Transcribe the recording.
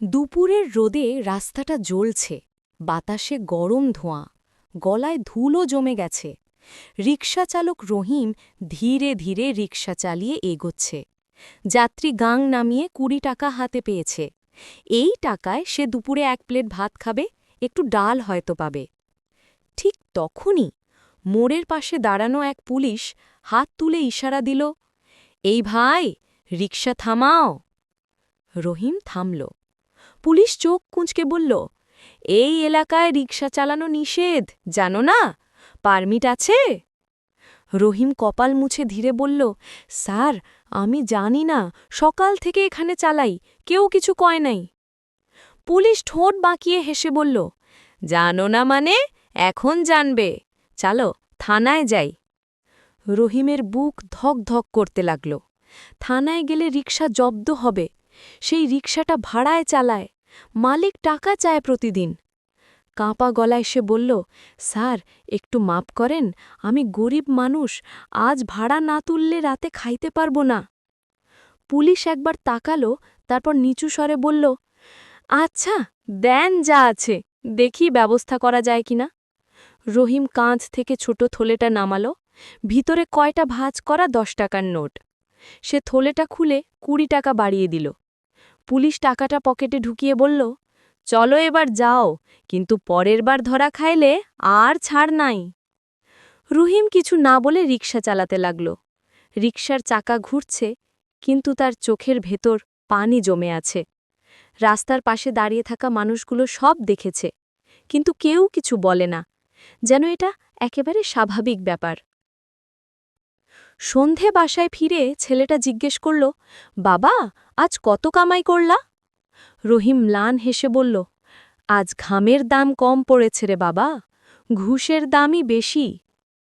দুপুরের রোদে রাস্তাটা জ্বলছে, বাতাসে গরম ধোঁয়া, গলায় ধুলো জমে গেছে। রিকশা চালক রহিম ধীরে ধীরে রিকশা চালিয়ে এগোচ্ছে। যাত্রী গাং নামিয়ে কুড়ি টাকা হাতে পেয়েছে। এই টাকায় সে দুপুরে এক প্লেট ভাত খাবে, একটু ডাল হয়তো পাবে। ঠিক তখনই মোড়ের পাশে দাঁড়ানো এক পুলিশ হাত তুলে ইশারা দিল, এই ভাই, রিকশা থামাও। রহিম থামল। পুলিশ চোখ কুঁচকে বলল, এই এলাকায় রিকশা চালানো নিষেধ, জানো না? পারমিট আছে? রহিম কপাল মুছে ধীরে বলল, স্যার, আমি জানি না, সকাল থেকে এখানে চালাই, কেউ কিছু কয় নাই। পুলিশ ঠোঁট বাঁকিয়ে হেসে বলল, জানো না মানে? এখন জানবে। চালো, থানায় যাই। রহিমের বুক ধক ধক করতে লাগল। থানায় গেলে রিকশা জব্দ হবে। সেই রিকশাটা ভাড়ায় চালায়। মালিক টাকা চায় প্রতিদিন। কাঁপা গলায় সে বলল, স্যার, একটু মাপ করেন, আমি গরিব মানুষ, আজ ভাড়া না তুললে রাতে খাইতে পারব না। পুলিশ একবার তাকালো, তারপর নিচু স্বরে বলল আচ্ছা দেন যা আছে, দেখি ব্যবস্থা করা যায় কিনা। রহিম কাঁধ থেকে ছোট থলেটা নামালো, ভিতরে কয়টা ভাঁজ করা দশ টাকার নোট। সে থলেটা খুলে কুড়ি টাকা বাড়িয়ে দিল। পুলিশ টাকাটা পকেটে ঢুকিয়ে বলল, চলো এবার যাও, কিন্তু পরের বার ধরা খাইলে আর ছাড় নাই। রুহিম কিছু না বলে রিকশা চালাতে লাগল। রিকশার চাকা ঘুরছে, কিন্তু তার চোখের ভেতর পানি জমে আছে। রাস্তার পাশে দাঁড়িয়ে থাকা মানুষগুলো সব দেখেছে, কিন্তু কেউ কিছু বলে না। যেন এটা একেবারে স্বাভাবিক ব্যাপার। সন্ধে বাসায় ফিরে ছেলেটা জিজ্ঞেস করল, বাবা, আজ কত কামাই করলা? রহিম ম্লান হেসে বলল, আজ ঘামের দাম কম পড়েছে রে বাবা, ঘুষের দামই বেশি।